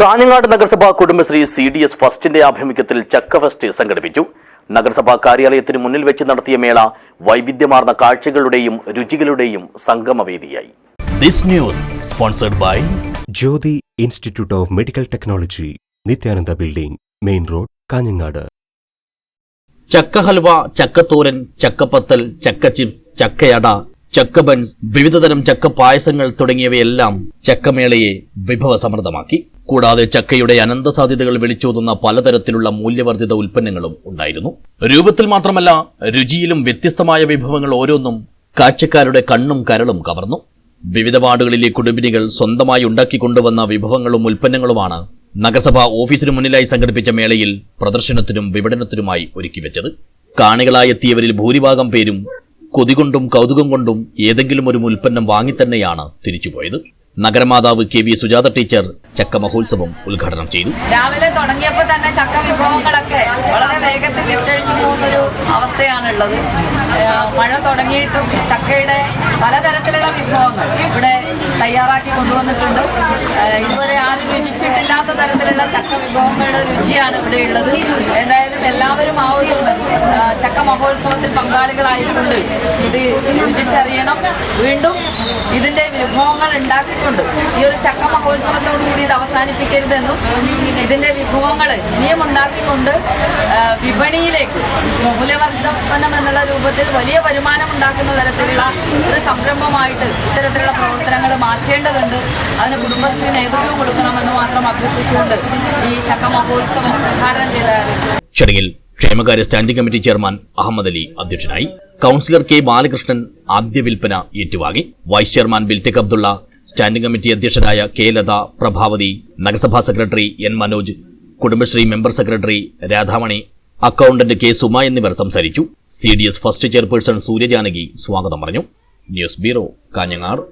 കാഞ്ഞങ്ങാട് നഗരസഭാ Kudumbashree C D S ഫസ്റ്റിന്റെ ആഭിമുഖ്യത്തിൽ ചക്ക ഫെസ്റ്റ് സംഘടിപ്പിച്ചു. നഗരസഭാ കാര്യാലയത്തിന് മുന്നിൽ വെച്ച് നടത്തിയ മേള വൈവിധ്യമാർന്ന കാഴ്ചകളുടെയും രുചികളുടെയും സംഗമവേദിയായി. This news sponsored by Jyothi institute of medical technology Nithyananda building main road Kanhangad. ചക്ക ഹൽവ ചക്കത്തോരൻ ചക്കപ്പത്തൽ ചക്ക ചിപ്സ് ചക്കയട ചക്ക ബൻസ് വിവിധതരം ചക്ക പായസങ്ങൾ തുടങ്ങിയവയെല്ലാം ചക്കമേളയെ വിഭവസമൃദ്ധമാക്കി. കൂടാതെ ചക്കയുടെ അനന്ത സാധ്യതകൾ വിളിച്ചോതുന്ന പലതരത്തിലുള്ള മൂല്യവർദ്ധിത ഉൽപ്പന്നങ്ങളും ഉണ്ടായിരുന്നു. രൂപത്തിൽ മാത്രമല്ല രുചിയിലും വ്യത്യസ്തമായ വിഭവങ്ങൾ ഓരോന്നും കാഴ്ചക്കാരുടെ കണ്ണും കരളും കവർന്നു. വിവിധ വാർഡുകളിലെ കുടുംബിനികൾ സ്വന്തമായി ഉണ്ടാക്കിക്കൊണ്ടുവന്ന വിഭവങ്ങളും ഉൽപ്പന്നങ്ങളുമാണ് നഗരസഭ ഓഫീസിനു മുന്നിലായി സംഘടിപ്പിച്ച മേളയിൽ പ്രദർശനത്തിനും വിപണനത്തിനുമായി ഒരുക്കിവെച്ചത്. കാണികളായെത്തിയവരിൽ ഭൂരിഭാഗം പേരും കൊതികൊണ്ടും കൗതുകം കൊണ്ടും ഏതെങ്കിലും ഒരു ഉൽപ്പന്നം വാങ്ങിത്തന്നെയാണ് തിരിച്ചുപോയത്. നഗരമാതാവ് കെ വി സുജാത ടീച്ചർ ചക്ക മഹോത്സവം ഉദ്ഘാടനം ചെയ്തു. രാവിലെ തുടങ്ങിയപ്പോൾ തന്നെ ചക്ക വിഭവങ്ങളൊക്കെ വളരെ വേഗത്തിൽ വിറ്റഴിഞ്ഞു പോകുന്നൊരു അവസ്ഥയാണുള്ളത്. മഴ തുടങ്ങിയിട്ടും ചക്കയുടെ പലതരത്തിലുള്ള വിഭവങ്ങൾ ഇവിടെ തയ്യാറാക്കി കൊണ്ടുവന്നിട്ടുണ്ട്. ഇതുവരെ ആരും രുചിച്ചിട്ടില്ലാത്ത തരത്തിലുള്ള ചക്ക വിഭവങ്ങളുടെ രുചിയാണ് ഇവിടെ ഉള്ളത്. എന്തായാലും എല്ലാവരും ആ ഒരു ചക്ക മഹോത്സവത്തിൽ പങ്കാളികളായിട്ടുണ്ട് ഇത് രുചിച്ചറിയണം. വീണ്ടും ഇതിന്റെ വിഭവങ്ങൾ ഉണ്ടാക്കിക്കൊണ്ട് ഈ ഒരു ചക്ക മഹോത്സവത്തോടു കൂടി ഇത് അവസാനിപ്പിക്കരുതെന്നും ഇതിന്റെ വിഭവങ്ങൾ ഇനിയും ഉണ്ടാക്കിക്കൊണ്ട് വിപണിയിലേക്ക് മൂല്യവർദ്ധനം എന്നുള്ള രൂപത്തിൽ വലിയ വരുമാനം ഉണ്ടാക്കുന്ന തരത്തിലുള്ള ഒരു സംരംഭമായിട്ട് ഇത്തരത്തിലുള്ള പ്രവർത്തനങ്ങൾ മാറ്റേണ്ടതുണ്ട്. അതിന് കുടുംബശ്രീ നേതൃത്വം കൊടുക്കണമെന്ന് മാത്രം അഭ്യർത്ഥിച്ചുകൊണ്ട് ഈ ചക്ക മഹോത്സവം ഉദ്ഘാടനം ചടങ്ങിൽ ക്ഷേമകാര്യ standing committee chairman Ahammed Ali അധ്യക്ഷനായി കൌൺസിലർ കെ ബാലകൃഷ്ണൻ ആദ്യ വിൽപ്പന ഏറ്റുവാങ്ങി. Vice chairman Biltech Abdulla standing committee അധ്യക്ഷരായ K Latha Prabhavathi നഗരസഭാ secretary N Manoj Kudumbashree member secretary Radhamani accountant K Suma എന്നിവർ സംസാരിച്ചു. C D S first chairperson Suryajanaki സ്വാഗതം പറഞ്ഞു. News bureau Kanhangad.